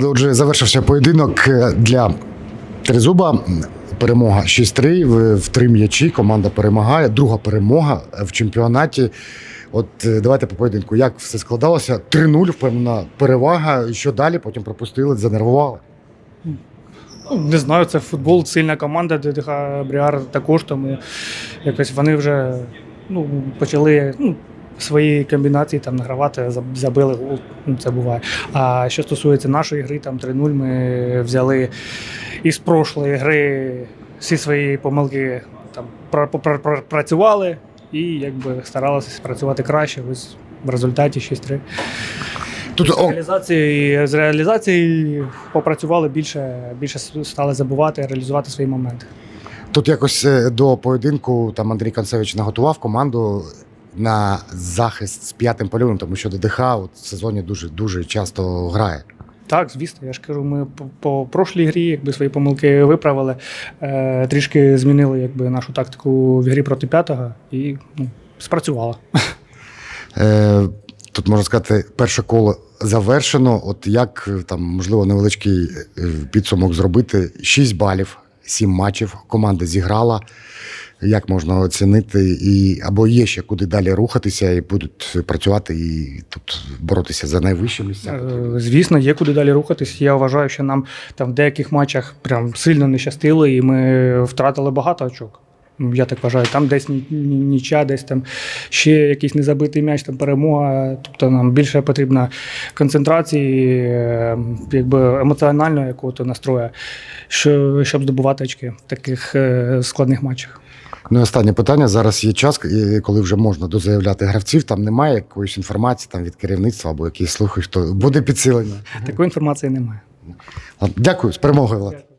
Влади, отже, завершився поєдинок е, для Тризуба. Перемога 6-3 в, три м'ячі. Команда перемагає. Друга перемога в чемпіонаті. От е, давайте по поєдинку. Як все складалося? 3-0, впевнена перевага. Що далі? Потім пропустили, занервували. Ну, не знаю, це футбол, сильна команда, ДДХ Бріар також, тому якось вони вже ну, почали ну, свої комбінації там награвати, забили гол, ну, це буває. А що стосується нашої гри, там 3-0 ми взяли із прошлої гри всі свої помилки там пра- пра- пра- працювали і якби старалися працювати краще. Ось в результаті 6-3. Тут З реалізації, з реалізації попрацювали більше, більше стали забувати, реалізувати свої моменти. тут якось е, до поєдинку там Андрій Концевич наготував команду на захист з п'ятим польовим, тому що ДДХ от в сезоні дуже дуже часто грає. Так, звісно, я ж кажу, ми по, по прошлій грі якби свої помилки виправили, е, трішки змінили якби, нашу тактику в грі проти п'ятого і ну, спрацювало. Е, тут можна сказати, перше коло завершено. От як е, там можливо невеличкий е, підсумок зробити? 6 балів, 7 матчів. Команда зіграла. Як можна оцінити, і або є ще куди далі рухатися, і будуть працювати і тут боротися за найвищі місця. Е, Звісно, є куди далі рухатись. Я вважаю, що нам там в деяких матчах прям сильно не щастило, і ми втратили багато очок. Я так вважаю, там десь ні- ні- десь там ще якийсь незабитий м'яч, там перемога. Тобто нам більше потрібна концентрації, е, якби емоціонального якого-то настрою, що, щоб здобувати очки в таких е, складних матчах. Ну, і останнє питання. Зараз є час, коли вже можна дозаявляти гравців. Там немає якоїсь інформації там від керівництва або якісь слухи, хто буде підсилення. Такої інформації немає. Дякую, з перемогою, Влад.